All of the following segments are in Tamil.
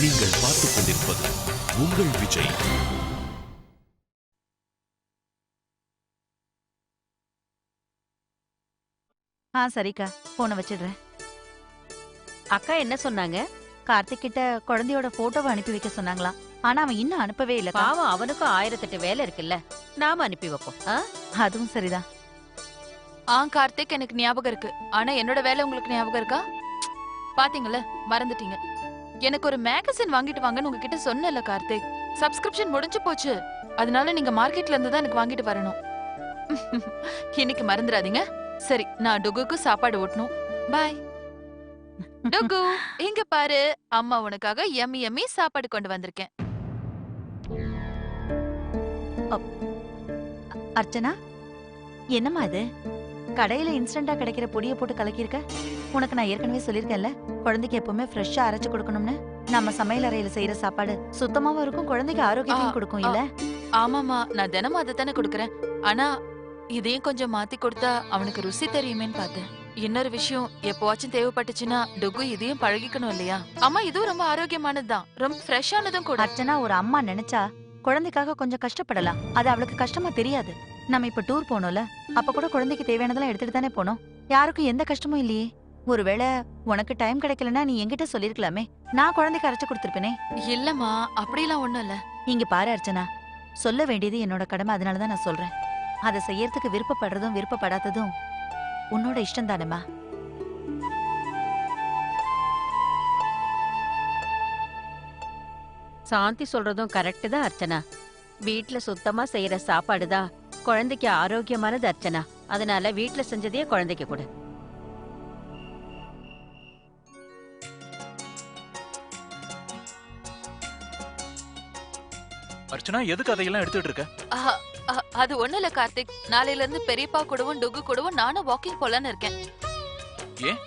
நீங்கள் பார்த்துக் கொண்டிருப்பது உங்கள் விஜய். ஆ சரிக்கா. போனை வச்சிடுறேன். அக்கா என்ன சொன்னாங்க? கார்த்திக் கிட்ட குழந்தையோட போட்டோவை அனுப்பி வைக்க சொன்னாங்களாம் ஆனா அவன் இன்னும் அனுப்பவே இல்லக்கா பாவம் அவனுக்கும் ஆயிரத்தெட்டு வேலை இருக்குல்ல. நாம அனுப்பி வைப்போம். ஆ? அதுவும் சரிதான். ஆ கார்த்திக் எனக்கு ஞாபகம் இருக்கு. ஆனா என்னோட வேலை உங்களுக்கு ஞாபகம் இருக்கா? பாத்தீங்கல்ல மறந்துட்டீங்க. எனக்கு ஒரு மேகசின் வாங்கிட்டு வாங்கன்னு உங்ககிட்ட சொன்னல கார்த்திக். சப்ஸ்கிரிப்ஷன் முடிஞ்சு போச்சு. அதனால நீங்க மார்க்கெட்ல இருந்து தான் எனக்கு வாங்கிட்டு வரணும். இன்னைக்கு மறந்துடாதீங்க. சரி நான் டுகுக்கு சாப்பாடு ஓட்டணும். பாய் டுகு இங்க பாரு. அம்மா உனக்காக எம்மி எம்மி சாப்பாடு கொண்டு வந்திருக்கேன். அர்ச்சனா? என்னம்மா இது கடையில இன்ஸ்டன்டா கிடைக்கிற பொடியை போட்டு கலக்கியிருக்க? உனக்கு நான் ஏற்கனவே சொல்லியிருக்கேன்ல குழந்தைக்கு எப்பவுமே ஃப்ரெஷ்ஷா அரைச்சு கொடுக்கணும்னு. நம்ம சமையல் அறையில செய்யற சாப்பாடு சுத்தமாவும் இருக்கும் குழந்தைக்கு ஆரோக்கியத்தையும் கொடுக்கும் இல்ல? ஆமாமா நான் தினமும் அதை தானே கொடுக்கறேன். ஆனா இதையும் கொஞ்சம் மாத்தி கொடுத்தா அவனுக்கு ருசி தெரியுமேன்னு பார்த்தேன். இன்னொரு விஷயம் எப்பவாச்சும் தேவைப்பட்டுச்சுன்னா டுகு இதையும் பழகிக்கணும் இல்லையா? அம்மா இதுவும் ரொம்ப ஆரோக்கியமானதுதான். ரொம்ப ஃப்ரெஷ்ஷானதும் கூட. அர்ச்சனா ஒரு அம்மா நினைச்சா குழந்தைக்காக கொஞ்சம் கஷ்டப்படலாம். அது அவளுக்கு கஷ்டமா தெரியாது. நம்ம இப்ப டூர் போனோம்ல அப்ப கூட குழந்தைக்கு தேவையானதெல்லாம் எடுத்துட்டு தானே போனோம். யாருக்கும் எந்த கஷ்டமும் இல்லையே. ஒருவேளை உனக்கு டைம் கிடைக்கலன்னா நீ என்கிட்ட சொல்லிருக்கலாமே. நான் குழந்தைக்கு அரைச்சு கொடுத்துருப்பேனே. இல்லம்மா அப்படிலாம் ஒண்ணும் இல்ல. இங்க பாரு அர்ச்சனா சொல்ல வேண்டியது என்னோட கடமை அதனாலதான் நான் சொல்றேன். அதை செய்யறதுக்கு விருப்பப்படுறதும் விருப்பப்படாததும் உன்னோட இஷ்டம் தானேமா சாந்தி சொல்றதும் கரெக்ட் தான் அர்ச்சனா. வீட்ல சுத்தமா செய்யற சாப்பாடு தான் குழந்தைக்கு ஆரோக்கியமானது அர்ச்சனா. அதனால வீட்ல செஞ்சதையே குழந்தைக்கு கொடு. அர்ச்சனா எதுக்கு அதையெல்லாம் எடுத்துட்டு இருக்க? அது ஒண்ணும் இல்ல கார்த்திக். நாளையில இருந்து பெரியப்பா கூடவும் டுகு கூடவும் நானும் வாக்கிங் போலான்னு இருக்கேன். ஏன்?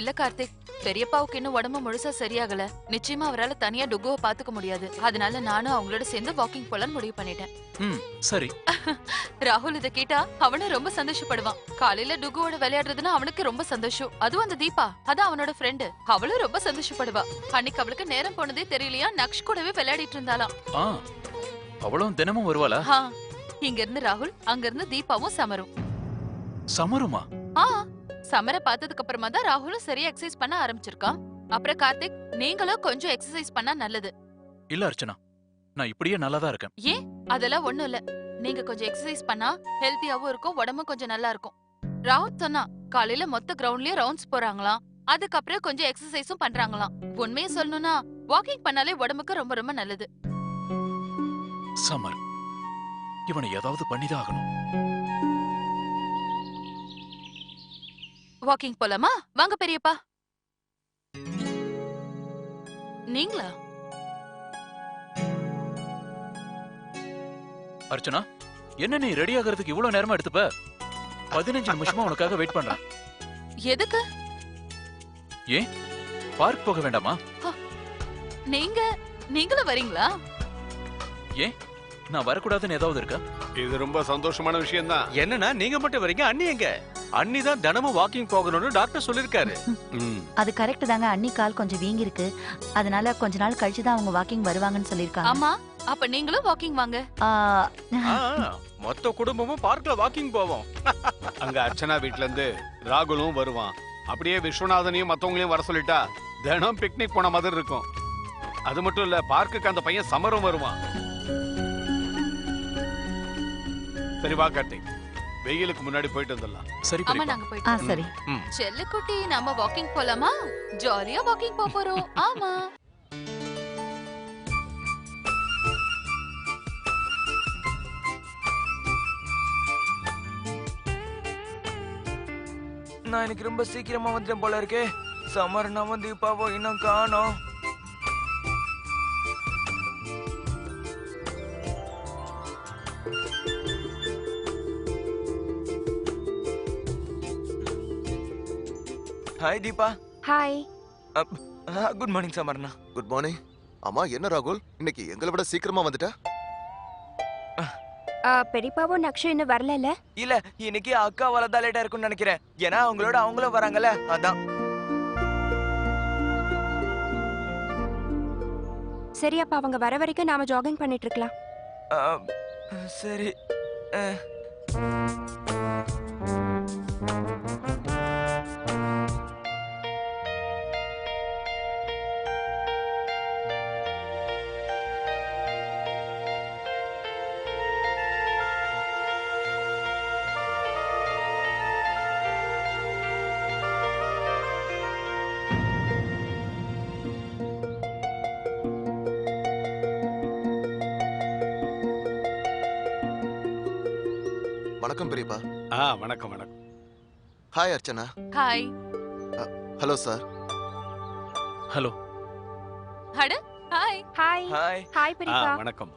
இல்ல கார்த்திக். பெரியப்பாவுக்கு இன்னும் உடம்பு முழுசா சரியாகல. நிச்சயமா அவரால தனியா டுகுவை பாத்துக்க முடியாது. அதனால நானும் அவங்களோட சேர்ந்து வாக்கிங் போலான்னு முடிவு பண்ணிட்டேன். ம் சரி. ராகுல் இத கேட்டா அவனும் ரொம்ப சந்தோஷப்படுவான். காலையில டுகுவோட விளையாடுறதுன்னா அவனுக்கு ரொம்ப சந்தோஷம். அதுவும் அந்த தீபா அதான் அவனோட ஃப்ரெண்டு அவளும் ரொம்ப சந்தோஷப்படுவா. அன்னைக்கு அவளுக்கு நேரம் போனதே தெரியலையா? நக்ஷ் கூடவே விளையாடிட்டு இருந்தாளாம். ஆ அவளும் தினமும் வருவாளா? ஹா, இங்க இருந்து ராகுல் அங்க இருந்து தீபாவும் சமரும். சமருமா? ஆ. சமர பார்த்ததுக்கு அப்புறமா தான் ராகுலும் சரியா எக்ஸசைஸ் பண்ண ஆரம்பிச்சிருக்கான் அப்புறம் கார்த்திக் நீங்களும் கொஞ்சம் எக்ஸசைஸ் பண்ணா நல்லது. இல்ல அர்ச்சனா நான் இப்படியே நல்லா தான் இருக்கேன் அதெல்லாம் ஒண்ணும் இல்ல. நீங்க கொஞ்சம் எக்ஸசைஸ் பண்ணா ஹெல்த்தியாவும் இருக்கும் உடம்பும் கொஞ்சம் நல்லா இருக்கும். ராவுத் சொன்னா காலையில மொத்த கிரவுண்ட்லயும் ரவுண்ட்ஸ் போறாங்களாம் அதுக்கப்புறம் கொஞ்சம் எக்ஸசைஸும் பண்றாங்களாம். உண்மையை சொல்லணும்னா வாக்கிங் பண்ணாலே உடம்புக்கு ரொம்ப ரொம்ப நல்லது. சமர் இவனை ஏதாவது பண்ணிதான் ஆகணும். வாக்கிங் போலாமா? வாங்க பெரியப்பா. நீங்களா? அர்ச்சனா என்ன நீ ரெடி ஆகிறதுக்கு இவ்வளவு நேரமா எடுத்துப்ப? பதினஞ்சு நிமிஷமா உனக்காக வெயிட் பண்றேன். எதுக்கு? பார்க் போக வேண்டாமா? நீங்க நீங்களும் வரீங்களா? நான் வரக்கூடாதுன்னு ஏதாவது இருக்கா? இது ரொம்ப சந்தோஷமான விஷயம் தான் என்னன்னா நீங்க மட்டும் வரீங்க அண்ணி எங்க? அண்ணி தான் தினமும் வாக்கிங் போகணும்னு டாக்டர் சொல்லிருக்காரு அது கரெக்ட் தாங்க. அன்னி கால் கொஞ்சம் வீங்கி இருக்கு அதனால கொஞ்ச நாள் கழிச்சு தான் அவங்க வாக்கிங் வருவாங்கன்னு சொல்லிருக்காங்க ஆமா. அப்ப நீங்களும் வாக்கிங் வாங்க. மொத்த குடும்பமும் பார்க்ல வாக்கிங் போவோம். அங்க அர்ச்சனா வீட்ல இருந்து ராகுலும் வருவான். அப்படியே விஸ்வநாதனையும் மத்தவங்களையும் வர சொல்லிட்டா தினம் பிக்னிக் போன மாதிரி இருக்கும். அது மட்டும் இல்ல பார்க்குக்கு அந்த பையன் சமரம் வருவான். சரி வா கார்த்திக். வெயிலுக்கு முன்னாடி போயிட்டு வந்துடலாம். சரி ஆமா பெரியப்பா நாங்க ஆ போயிட்டு சரி. செல்லுக்குட்டி நம்ம வாக்கிங் போலாமா? ஜாலியா வாக்கிங் போக போறோம். ஆமா. நான் எனக்கு ரொம்ப சீக்கிரமா வந்துட்டேன் போல இருக்கே. சமர் நம்ம தீபாவோ இன்னும் காணோம். Hi Deepa hi good morning சமர்னா good morning ஆமா என்ன ராகுல்? இன்னைக்கு எங்களை விட சீக்கிரமா வந்துட்ட? பெரியப்பாவும் நக்ஷு இன்னும் வரலல்ல? இல்ல இன்னைக்கு அக்கா வரதா லேட்டா இருக்கும்னு நினைக்கிறேன். ஏன்னா அவங்களோட அவங்களும் வராங்கல்ல அதான். சரி அப்ப அவங்க வர வரைக்கும் நாம ஜாகிங் பண்ணிட்டு இருக்கலாம். ஆ, சரி. வணக்கம் பெரியப்பா. ஆ வணக்கம் வணக்கம். Hi Archana. Hi hello sir hello அட ஹாய் ஹாய் ஹாய் ஹாய் பெரியப்பா. வணக்கம்.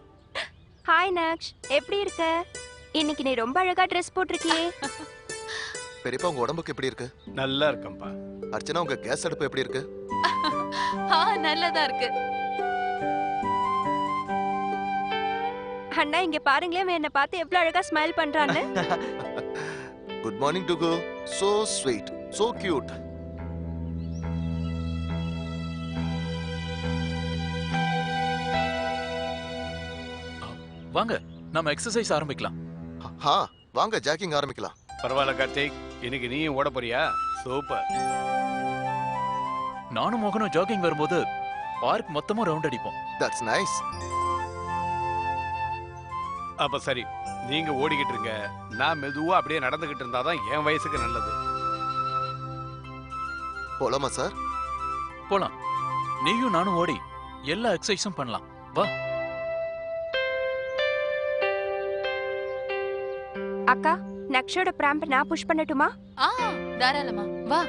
ஹாய் நக்ஷ் எப்படி இருக்க? இன்னைக்கு நீ ரொம்ப அழகா ட்ரெஸ் போட்டிருக்கியே. பெரியப்பா உங்க உடம்புக்கு எப்படி இருக்கு? நல்லா இருக்கேன்ப்பா. அர்ச்சனா உங்க கேஸ் அடுப்பு எப்படி இருக்கு? ஆ நல்லதா இருக்கு. அண்ணா இங்க பாருங்களேன் என்ன பார்த்து எவ்வளவு அழகா ஸ்மைல் பண்றான்னு. Good morning to go so sweet so cute வாங்க நம்ம எக்ஸசைஸ் ஆரம்பிக்கலாம். ஹா வாங்க ஜாக்கிங் ஆரம்பிக்கலாம். பரவாயில்ல கார்த்திக். இன்னைக்கு நீயும் ஓட போறியா? சூப்பர். நானும் மோகனும் ஜாகிங் வரும்போது பார்க் மொத்தமா ரவுண்ட் அடிப்போம். தட்ஸ் நைஸ் அப்ப சரி நீங்க ஓடிக்கிட்டு இருங்க. நான் மெதுவா அப்படியே நடந்துகிட்டு இருந்தாதான் என் வயசுக்கு நல்லது. போலாமா சார்? போலாம். நீயும் நானும் ஓடி எல்லா எக்ஸசைஸும் பண்ணலாம். வா. அக்கா நக்ஷோட பிராம்ப் நான் புஷ் பண்ணட்டுமா? ஆ தாராளமா. வா.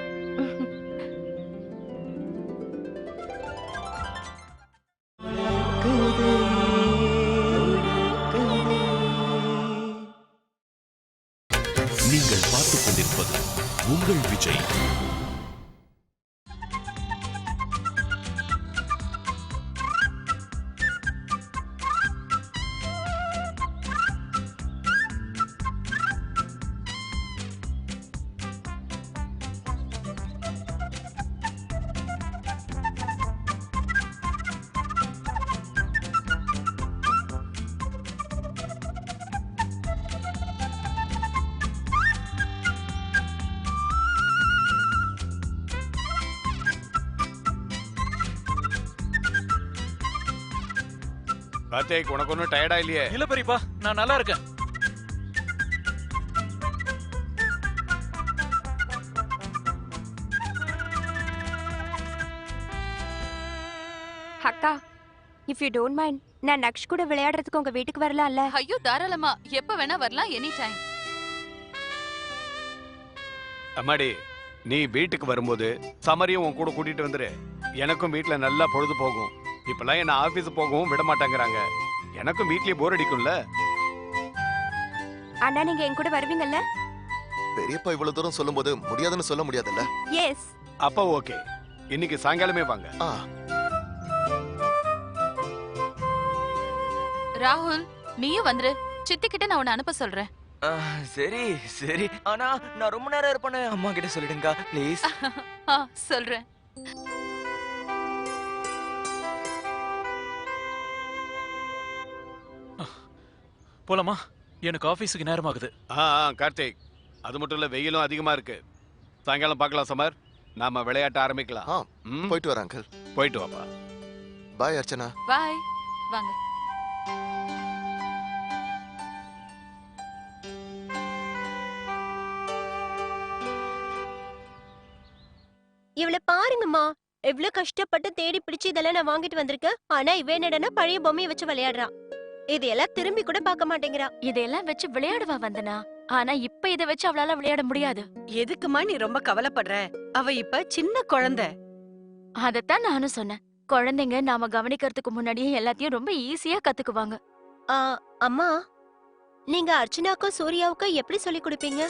கார்த்திக் உனக்கு ஒன்றும் டயர்டா இல்லையே? இல்ல பெரியப்பா நான் நல்லா இருக்கேன். அக்கா இஃப் யூ டோன்ட் மைண்ட் நான் நக்ஷ் கூட விளையாடுறதுக்கு உங்க வீட்டுக்கு வரலாம்ல? ஐயோ தாராளமா. எப்ப வேணா வரலாம் எனி டைம் அம்மாடி நீ வீட்டுக்கு வரும்போது சமரியும் உன் கூட கூட்டிட்டு வந்துரு. எனக்கும் வீட்ல நல்லா பொழுது போகும். இப்பெல்லாம் என்ன ஆபீஸ் போகவும் விட மாட்டாங்கறாங்க. எனக்கும் வீட்லயே போர் அடிக்கும்ல. அண்ணா நீங்க என் கூட வருவீங்கல்ல? பெரியப்பா இவ்வளவு தூரம் சொல்லும்போது முடியாதுன்னு சொல்ல முடியாதுல்ல? எஸ் அப்ப ஓகே இன்னைக்கு சாயங்காலமே வாங்க. ஆ. ராகுல் நீயும் வந்துரு. சித்தி கிட்ட நான் உன்னை அனுப்ப சொல்றேன். ஆ, சரி சரி. ஆனா நான் ரொம்ப நேரம் இருப்பேன்னு அம்மா கிட்ட சொல்லிடுங்க ப்ளீஸ் ஆ சொல்றேன். போலாமா? எனக்கு ஆபீஸுக்கு நேரமாகுது. ஆ ஆ, கார்த்திக் அது மட்டும் இல்ல வெயிலும் அதிகமா இருக்கு. சாயங்காலம் பார்க்கலாம் சமர். நாம விளையாட்ட ஆரம்பிக்கலாம். ஆ, ம், போயிட்டு வரேன் அங்கிள். போயிட்டு வாப்பா. பாய் அர்ச்சனா. பாய். வாங்க. இவளை பாருங்கம்மா. எவ்வளவு கஷ்டப்பட்டு தேடி பிடிச்சு இதெல்லாம் நான் வாங்கிட்டு வந்திருக்கேன். ஆனா இவ என்னடனா பழைய பொம்மையை வச்சு விளையாடுறான் இதையெல்லாம் திரும்பி கூட பார்க்க மாட்டேங்கிறா இதையெல்லாம் வச்சு விளையாடுவா வந்தனா. ஆனா இப்ப இத வச்சு அவளால விளையாட முடியாது. எதுக்குமா நீ ரொம்ப கவலைப்படுற? அவ இப்ப சின்ன குழந்தை. அதத்தான் நானும் சொன்னேன். குழந்தைங்க நாம கவனிக்கிறதுக்கு முன்னாடியே எல்லாத்தையும் ரொம்ப ஈஸியா கத்துக்குவாங்க. ஆ, அம்மா நீங்க அர்ச்சனாக்கும் சூர்யாவுக்கும் எப்படி சொல்லி கொடுப்பீங்க?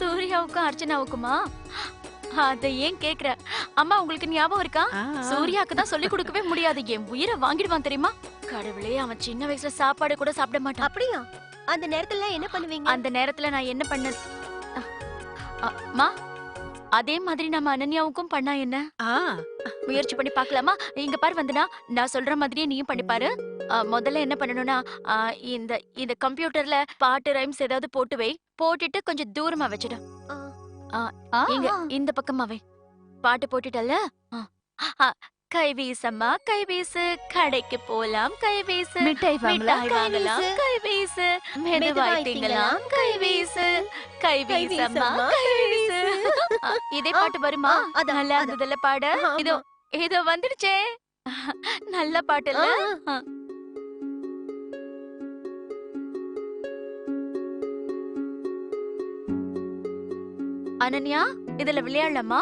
சூர்யாவுக்கும் அர்ச்சனாவுக்குமா? அத ஏன் கேக்குற? அம்மா உங்களுக்கு ஞாபகம் இருக்கா? சூர்யாக்கு தான் சொல்லி கொடுக்கவே முடியாது. என் உயிரை வாங்கிடுவான் தெரியுமா? கடவுளே அவன் சின்ன வயசுல சாப்பாடு கூட சாப்பிட மாட்டான். அப்படியா? அந்த நேரத்துல என்ன பண்ணுவீங்க? அந்த நேரத்துல நான் என்ன பண்ண அம்மா அதே மாதிரி நம்ம அனன்யாவுக்கும் பண்ணா என்ன? ஆ. முயற்சி பண்ணி பார்க்கலாமா? இங்க பாரு வந்தனா நான் சொல்ற மாதிரியே நீயும் பண்ணி பாரு. முதல்ல என்ன பண்ணணும்னா இந்த இந்த கம்ப்யூட்டர்ல பாட்டு ரைம்ஸ் ஏதாவது போட்டு வை. போட்டுட்டு கொஞ்சம் தூரமா வச்சிடு. ஆ, இங்க. இந்த பக்கமா வை. பாட்டு. ஆ, கை வீசம்மா கை வீசு. கடைக்கு போலாம் கை வீசு. மிட்டாய் வாங்கலாம், கை வீசு. மெதுவாய் திங்கலாம் கை வீசு. கை வீசம்மா கை வீசு. இதே பாட்டு வருமா? ஆ, அதான், நல்லா. இருந்ததுல பாட. இதோ இதோ வந்துடுச்சே. நல்ல பாட்டு இல்ல அனன்யா இதுல விளையாடலாமா?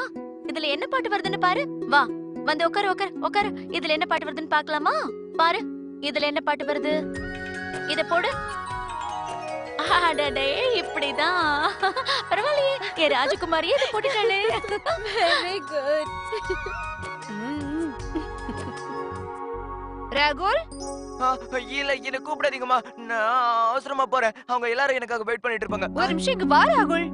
இதுல என்ன பாட்டு வருதுன்னு பாரு. வா வந்து உட்காரு உட்காரு உட்காரு இதுல என்ன பாட்டு வருதுன்னு பார்க்கலாமா பாரு இதுல என்ன பாட்டு வருது? இத போடு. அடடே இப்படிதான். பரவாயில்லையே. ஏ ராஜகுமாரியே இதை போட்டுட்டாளே. வெரி குட் ராகுல்? ஆ, இல்ல என்ன கூப்பிடாதீங்கம்மா. நான் அவசரமா போறேன். அவங்க எல்லாரும் எனக்காக வெயிட் பண்ணிட்டு இருப்பாங்க. ஒரு நிமிஷம் இங்க வா ராகுல்.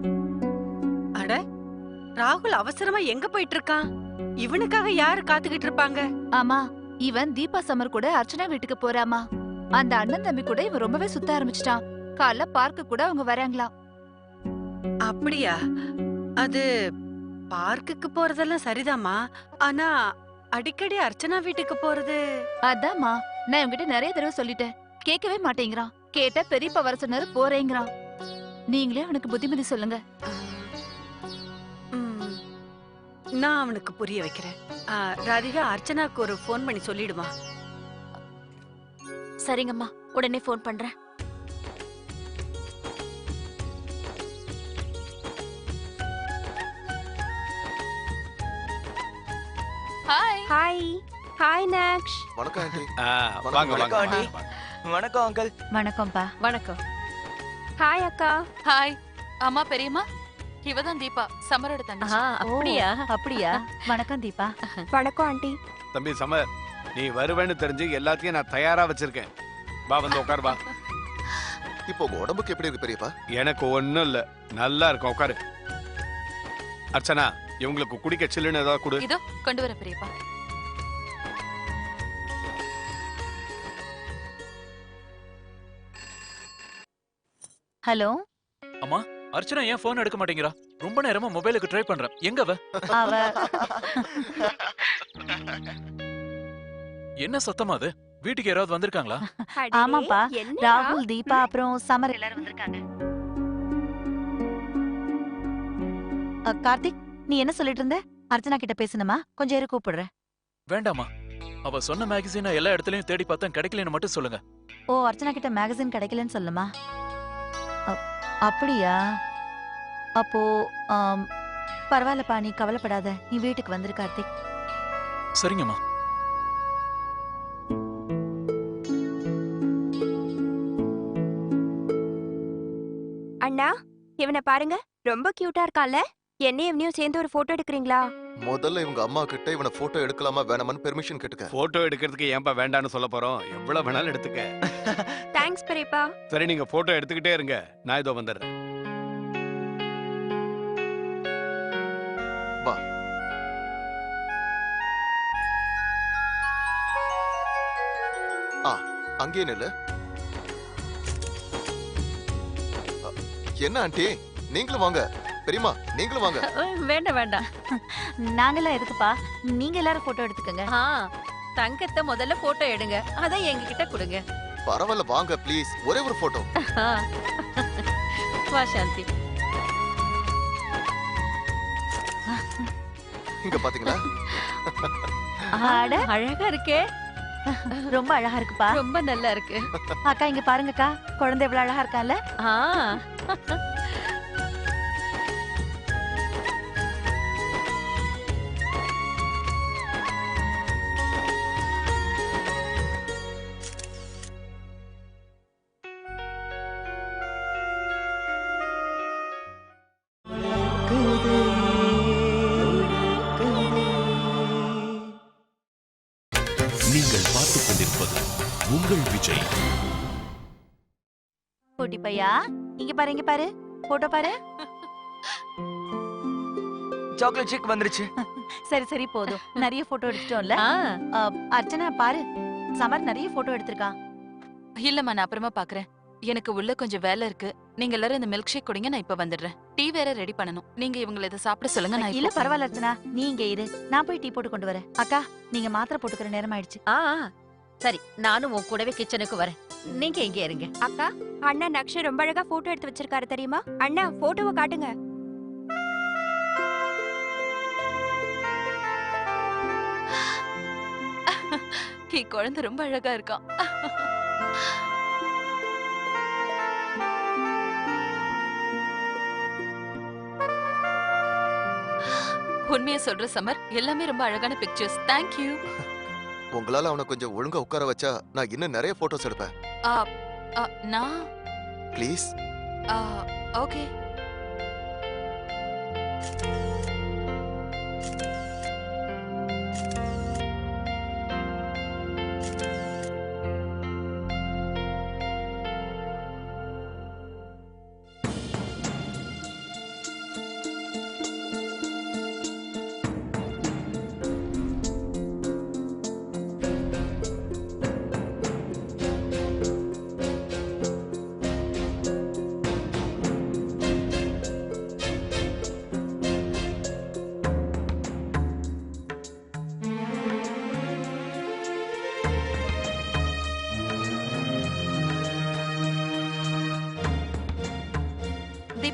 ராகுல் அவசரமா எங்க போயிட்டு இருக்கான் இவனுக்காக யாரு காத்துக்கிட்டு இருப்பாங்க? ஆமா இவன் தீபா சமர் கூட அர்ச்சனா வீட்டுக்கு போறாமா? அந்த அண்ணன் தம்பி கூட இவன் ரொம்பவே சுத்த ஆரம்பிச்சிட்டான். காலைல பார்க்கு கூட அவங்க வராங்களாம் அப்படியா? அது பார்க்குக்கு போறதெல்லாம் சரிதாம்மா. ஆனா அடிக்கடி அர்ச்சனா வீட்டுக்கு போறது? அதாம்மா நான் இவன்கிட்ட நிறைய தடவை சொல்லிட்டேன். கேட்கவே மாட்டேங்கிறான். கேட்டா பெரியப்பா வர சொன்னாரு போறேங்கிறான். நீங்களே அவனுக்கு புத்திமதி சொல்லுங்க. நான் அவனுக்கு புரிய வைக்கிறேன். ஆ, ராதிகா அர்ச்சனாக்கு ஒரு ஃபோன் பண்ணி சொல்லிடுமா? சரிங்கம்மா உடனே ஃபோன் பண்றேன். ஹாய் ஹாய் ஹாய் நாக்ஷ் வணக்கம் ஆண்டி ஆ, வாங்க வணக்கம் வாங்க. ஆண்டி வணக்கம் அங்கிள் வணக்கம்ப்பா. வணக்கம். ஹாய் அக்கா. ஹாய் அம்மா பெரியம்மா? இவதான் தீபா சமரோட தங்கச்சி. அப்படியா? அப்படியா? வணக்கம் தீபா. வணக்கம் ஆண்டி. தம்பி சமர் நீ வருவேன்னு தெரிஞ்சு எல்லாத்தையும் நான் தயாரா வச்சிருக்கேன். வா வந்து உட்கார் வா. இப்போ உடம்புக்கு எப்படி இருக்கு பெரியப்பா? எனக்கு ஒண்ணும் இல்ல. நல்லா இருக்கும் உட்காரு. அர்ச்சனா இவங்களுக்கு குடிக்க சில்லுன்னு ஏதாவது கொடு. இதோ கொண்டு வர பெரியப்பா. ஹலோ? அர்ச்சனா ஏன் போன் எடுக்க மாட்டேங்கிறா? ரொம்ப நேரமா மொபைலுக்கு ட்ரை பண்றேன் எங்க அவ? அவ. என்ன சத்தமா அது? வீட்டுக்கு யாராவது வந்திருக்காங்களா? ஆமாப்பா? ராகுல் தீபா அப்புறம் சமர் எல்லாரும் வந்திருக்காங்க. அ, கார்த்திக் நீ என்ன சொல்லிட்டு இருந்த? அர்ச்சனா கிட்ட பேசணுமா? கொஞ்சம் இரு கூப்பிடுறேன். வேண்டாமா அவ சொன்ன மேகசினை எல்லா இடத்துலயும் தேடி பார்த்தேன் கிடைக்கலன்னு மட்டும் சொல்லுங்க. ஓ அர்ச்சனா கிட்ட மேகசின் கிடைக்கலன்னு சொல்லுமா? அப்படியா? அப்போ பரவாயில்லப்பா நீ கவலைப்படாத. நீ வீட்டுக்கு வந்துரு கார்த்திக். சரிங்கம்மா. அண்ணா இவனை பாருங்க. ரொம்ப கியூட்டா இருக்கான்ல. என்னையும் இவனையும் சேர்ந்து ஒரு போட்டோ எடுக்கிறீங்களா? முதல்ல இவங்க அம்மா கிட்ட இவனை போட்டோ எடுக்கலாமா வேணாமான்னு பெர்மிஷன் கேட்டுக்க. போட்டோ எடுக்கிறதுக்கு ஏன்பா வேண்டான்னு சொல்ல போறோம்? எவ்வளவு வேணாலும் எடுத்துக்க. தேங்க்ஸ் பெரியப்பா சரி நீங்க போட்டோ எடுத்துக்கிட்டே இருங்க. நான் இதோ வந்துடுறேன். அங்கேயே நில்லு. அ, என்ன ஆண்டி? நீங்களும் வாங்க. பெரியம்மா நீங்களும் வாங்க. வேண்டாம் வேண்டாம். நாங்கெல்லாம் எதுக்குப்பா? நீங்க எல்லாரும் போட்டோ எடுத்துக்கங்க. ஆ தங்கத்தை முதல்ல போட்டோ எடுங்க. அதான் எங்ககிட்ட கொடுங்க. பரவாயில்ல வாங்க ப்ளீஸ் ஒரே ஒரு போட்டோ. வா சாந்தி. இங்க பாத்தீங்களா? அட அழகா இருக்கே. ரொம்ப அழகா இருக்குப்பா. ரொம்ப நல்லா இருக்கு. அக்கா இங்க பாருங்கக்கா. குழந்தை எவ்வளவு அழகா இருக்கான்ல? நீங்கள் பார்த்துக் கொண்டிருப்பது உங்கள் விஜய். குட்டி பையா? இங்க பாரு இங்க பாரு. போட்டோ பாரு. சாக்லேட் ஷேக் வந்துருச்சு. சரி சரி போதும். நிறைய போட்டோ எடுத்துட்டோம்ல. அர்ச்சனா பாரு. சமர் நிறைய போட்டோ எடுத்திருக்கா இல்லம்மா நான் அப்புறமா பாக்குறேன். எனக்கு உள்ள கொஞ்சம் வேலை இருக்கு. நீங்க எல்லாரும் இந்த மில்க் ஷேக் குடிங்க நான் இப்ப வந்துடுறேன். டீ வேற ரெடி பண்ணணும். நீங்க இவங்களை இதை சாப்பிட சொல்லுங்க நான் இல்ல பரவாயில்ல அர்ச்சனா. நீ இங்க இரு. நான் போய் டீ போட்டு கொண்டு வரேன். அக்கா நீங்க மாத்திரை போட்டுக்கிற நேரம் ஆயிடுச்சு. ஆ. சரி நானும் உன் கூடவே கிச்சனுக்கு வரேன். நீங்க இங்கே இருங்க. அக்கா அண்ணா நக்ஷ ரொம்ப அழகா போட்டோ எடுத்து வச்சிருக்காரு தெரியுமா? அண்ணா போட்டோவை காட்டுங்க. குழந்தை ரொம்ப அழகா இருக்கான். உண்மையை சொல்ற சமர் எல்லாமே ரொம்ப அழகான பிக்சர்ஸ் தேங்க்யூ உங்களால அவனை கொஞ்சம் ஒழுங்கா உட்கார வச்சா நான் இன்னும் நிறைய போட்டோஸ் எடுப்பேன். நான்? ப்ளீஸ் ஓகே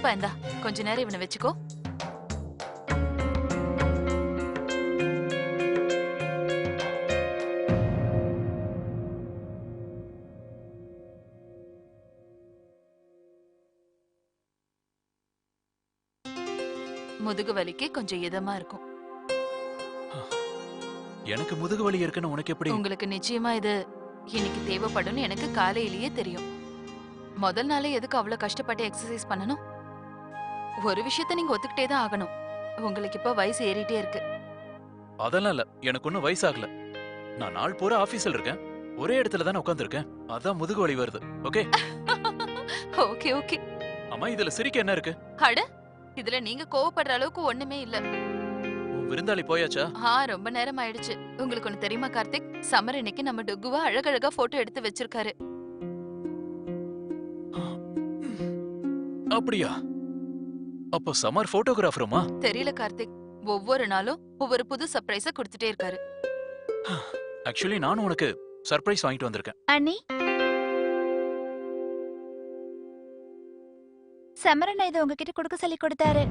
தீபா இந்தா கொஞ்ச நேரம் இவனை வச்சுக்கோ. முதுகு வலிக்கு கொஞ்சம் இதமா இருக்கும். எனக்கு முதுகு வலி இருக்குன்னு உனக்கு எப்படி? உங்களுக்கு நிச்சயமா இது இன்னைக்கு தேவைப்படும்னு எனக்கு காலையிலேயே தெரியும். முதல் நாளே எதுக்கு அவ்வளவு கஷ்டப்பட்டு எக்ஸசைஸ் பண்ணணும்? ஒரு விஷயத்த நீங்க ஒத்துக்கிட்டே தான் ஆகணும். உங்களுக்கு இப்ப வயசு ஏறிட்டே இருக்கு. அதெல்லாம் இல்ல. எனக்கு ஒன்னும் வயசாகல நான் நாள் பூரா ஆபீஸ்ல இருக்கேன். ஒரே இடத்துல தானே உட்காந்துருக்கேன் அதான் முதுகு வலி வருது. ஓகே? Okay okay. அம்மா இதுல சிரிக்க என்ன இருக்கு? அட இதுல நீங்க கோவப்படுற அளவுக்கு ஒண்ணுமே இல்ல. விருந்தாளி போயாச்சா? ஆ ரொம்ப நேரம் ஆயிடுச்சு. உங்களுக்கு ஒண்ணு தெரியுமா கார்த்திக்? சம்மர் இன்னைக்கு நம்ம டுக்குவா அழகழகா போட்டோ எடுத்து வச்சிருக்காரு. அப்படியா? அப்போ சம்மர் போட்டோகிராஃபருமா? தெரியல கார்த்திக். ஒவ்வொரு நாளும் ஒவ்வொரு புது சர்ப்ரைஸ கொடுத்துட்டே இருக்காரு. ஆக்சுவலி நானும் உனக்கு சர்ப்ரைஸ் வாங்கிட்டு வந்திருக்கேன். அண்ணி? சமரன் இதை உங்ககிட்ட கொடுக்க சொல்லி கொடுத்தாரு.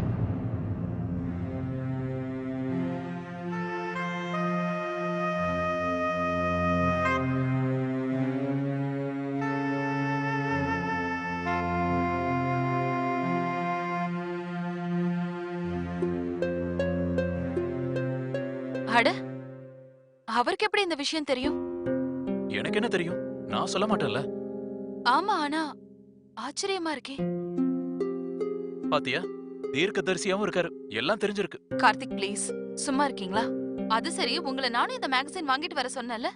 அட அவருக்கு எப்படி இந்த விஷயம் தெரியும்? எனக்கு என்ன தெரியும்? நான் சொல்ல மாட்டேன்ல. ஆமா ஆனா ஆச்சரியமா இருக்கே. பாத்தியா? தீர்க்கதரிசியாவும் இருக்காரு. எல்லாம் தெரிஞ்சிருக்கு. கார்த்திக் ப்ளீஸ். சும்மா இருக்கீங்களா? அது சரி உங்களை நானும் இந்த மேகசின் வாங்கிட்டு வர சொன்னேன்ல.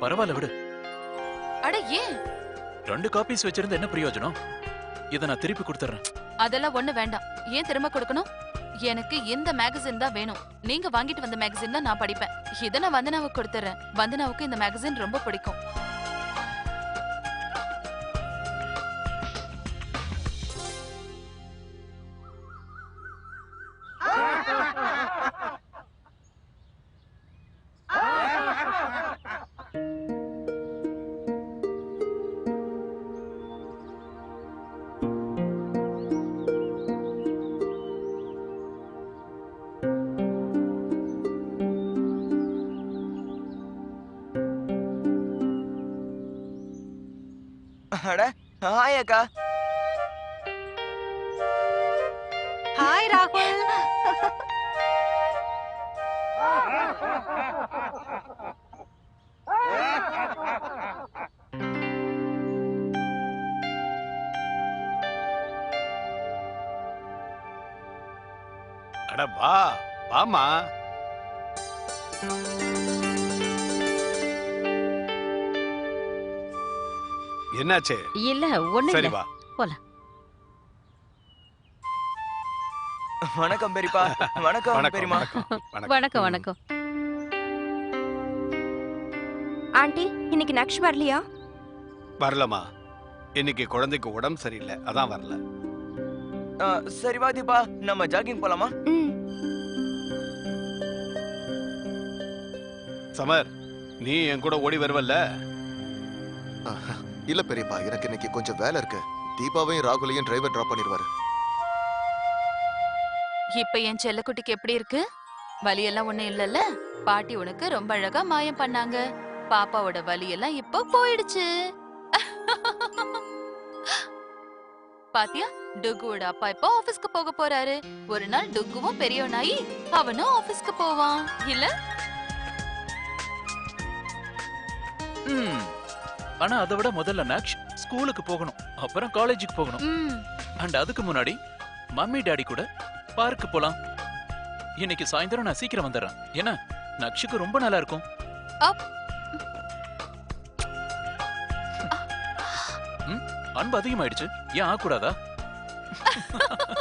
பரவாயில்ல விடு. அட ஏன்? ரெண்டு காப்பீஸ் வச்சிருந்த என்ன பிரயோஜனம்? இதை நான் திருப்பி கொடுத்துறேன் அதெல்லாம் ஒண்ணு வேண்டாம். ஏன் திரும்ப கொடுக்கணும்? எனக்கு இந்த மேகசின் தான் வேணும். நீங்க வாங்கிட்டு வந்த மேகசின் தான் நான் படிப்பேன். இதை நான் வந்தனாவுக்கு கொடுத்துறேன் வந்தனாவுக்கு இந்த மேகசின் ரொம்ப பிடிக்கும். அட ஹாய் அக்கா. ஹாய் ராகுல் அட வா வாமா என்னாச்சு? இல்ல ஒண்ணு சரி வா. போலாம். வணக்கம் பெரியப்பா. வணக்கம் வணக்கம் பெரியமா வணக்கம் வணக்கம். ஆண்டி இன்னைக்கு நக்ஷ் வரலையா? வரலமா இன்னைக்கு குழந்தைக்கு உடம்பு சரியில்லை. அதான் வரல. சரி வா தீபா. நம்ம ஜாகிங் போலாமா? சமர் நீ என் கூட ஓடி வருவல்ல? இல்ல பெரியப்பா எனக்கு இன்னைக்கு கொஞ்சம் வேலை இருக்கு. தீபாவையும் ராகுலையும் டிரைவர் டிராப் பண்ணிடுவாரு. இப்ப என் செல்லக்குட்டிக்கு எப்படி இருக்கு? வலியெல்லாம் ஒண்ணும் இல்லல்ல? பாட்டி உனக்கு ரொம்ப அழகா மாயம் பண்ணாங்க. பாப்பாவோட வலியெல்லாம் இப்போ போயிடுச்சு. பாத்தியா? டுகுவோட அப்பா இப்போ ஆபீஸ்க்கு போக போறாரு. ஒரு நாள் டுகுவும் பெரியவனாயி அவனும் ஆபீஸ்க்கு போவான். இல்ல? ம். ஆனா அதை விட முதல்ல நாக்ஷ் ஸ்கூலுக்கு போகணும் அப்புறம் காலேஜுக்கு போகணும். ம். அண்ட் அதுக்கு முன்னாடி மம்மி டாடி கூட பார்க்கு போலாம். இன்னைக்கு சாயந்தரம் நான் சீக்கிரம் வந்துடுறேன். என்ன நக்ஷுக்கு ரொம்ப நல்லா இருக்கும். அப். ம், அன்பு அதிகமாயிடுச்சு. ஏன் ஆகக்கூடாதா?